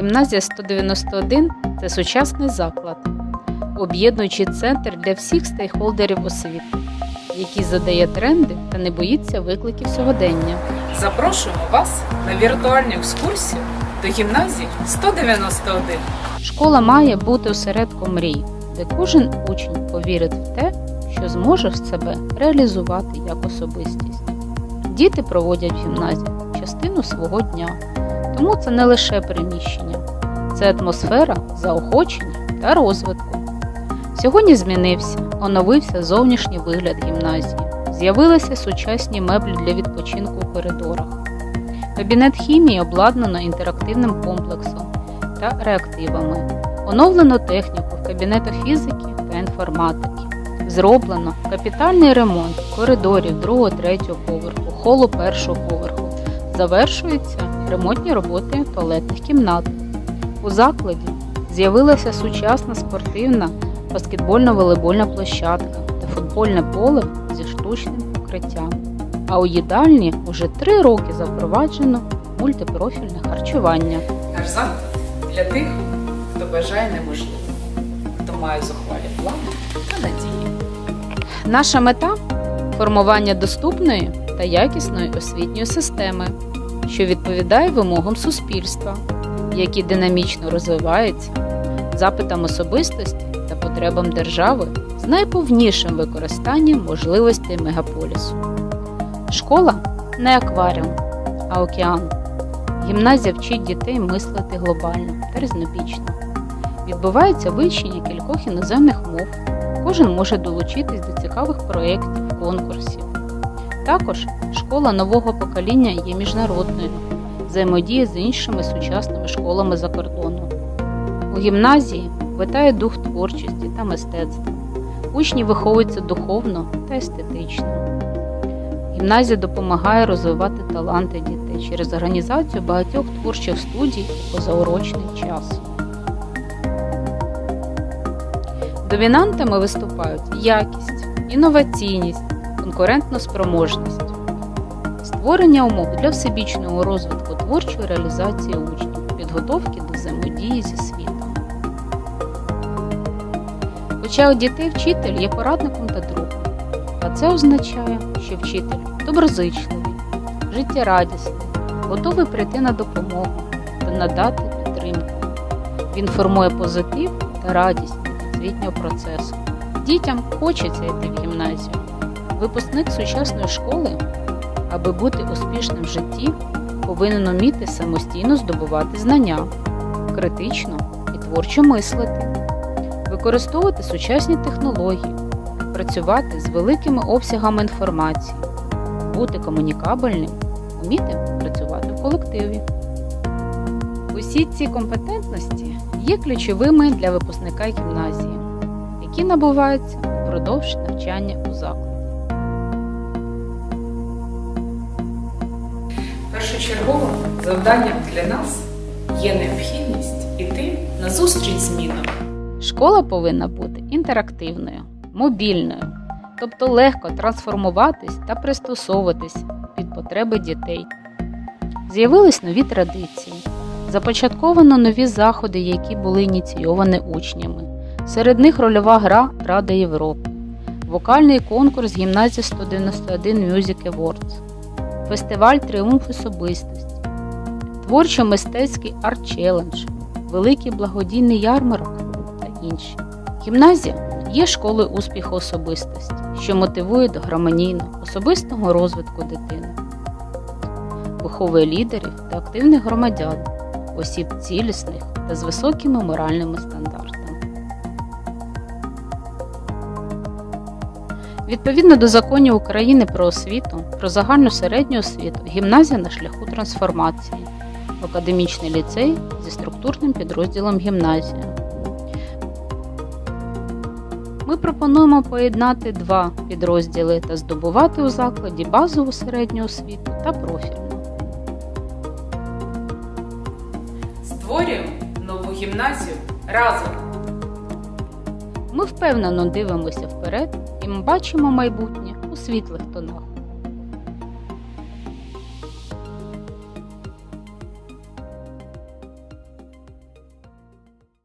Гімназія 191 це сучасний заклад, об'єднуючий центр для всіх стейкхолдерів освіти, який задає тренди та не боїться викликів сьогодення. Запрошуємо вас на віртуальну екскурсію до гімназії 191. Школа має бути осередком мрій, де кожен учень повірить в те, що зможе в себе реалізувати як особистість. Діти проводять в гімназії частину свого дня, тому це не лише приміщення, це атмосфера заохочення та розвитку. Сьогодні змінився, оновився зовнішній вигляд гімназії, з'явилися сучасні меблі для відпочинку у коридорах. Кабінет хімії обладнано інтерактивним комплексом та реактивами. Оновлено техніку в кабінетах фізики та інформатики. Зроблено капітальний ремонт коридорів 2-3 поверху, холу першого поверху. Завершуються ремонтні роботи туалетних кімнат. У закладі з'явилася сучасна спортивна баскетбольно-волейбольна площадка та футбольне поле зі штучним покриттям. А у їдальні уже три роки запроваджено мультипрофільне харчування. Наш заклад для тих, хто бажає неможливо, хто має зухвалі плани та надії. Наша мета формування доступної та якісної освітньої системи, що відповідає вимогам суспільства, які динамічно розвиваються, запитам особистості та потребам держави з найповнішим використанням можливостей мегаполісу. Школа не акваріум, а океан. Гімназія вчить дітей мислити глобально та різнобічно. Відбувається вивчення кількох іноземних мов. Кожен може долучитись до цікавих проєктів, конкурсів. Також школа нового покоління є міжнародною, взаємодіє з іншими сучасними школами за кордоном. У гімназії витає дух творчості та мистецтва. Учні виховуються духовно та естетично. Гімназія допомагає розвивати таланти дітей через організацію багатьох творчих студій у позаурочний час. Домінантами виступають якість, інноваційність, конкурентна спроможність, створення умов для всебічного розвитку творчої реалізації учнів, підготовки до взаємодії зі світом. Хоча у дітей вчитель є порадником та другом, а це означає, що вчитель доброзичливий, життєрадісний, готовий прийти на допомогу та надати підтримку. Він формує позитив та радість освітнього процесу. Дітям хочеться йти в гімназію. Випускник сучасної школи, аби бути успішним в житті, повинен уміти самостійно здобувати знання, критично і творчо мислити, використовувати сучасні технології, працювати з великими обсягами інформації, бути комунікабельним, вміти працювати в колективі. Усі ці компетентності є ключовими для випускника гімназії, які набуваються впродовж навчання у закладі. Першочерговим завданням для нас є необхідність іти на зустріч змінам. Школа повинна бути інтерактивною, мобільною, тобто легко трансформуватись та пристосовуватись під потреби дітей. З'явились нові традиції, започатковано нові заходи, які були ініційовані учнями. Серед них рольова гра Рада Європи, вокальний конкурс гімназії 191 Music Awards, фестиваль Тріумф особистості, творчо-мистецький арт-челендж, великий благодійний ярмарок та інші. Гімназія є школою успіху особистості, що мотивує до гармонійного особистого розвитку дитини, виховує лідерів та активних громадян, осіб цілісних та з високими моральними стандартами. Відповідно до законів України про освіту, про загальну середню освіту, гімназія на шляху трансформації, академічний ліцей зі структурним підрозділом гімназія. Ми пропонуємо поєднати два підрозділи та здобувати у закладі базову середню освіту та профільну. Створюємо нову гімназію разом. Ми впевнено дивимося вперед ми бачимо майбутнє у світлих тонах.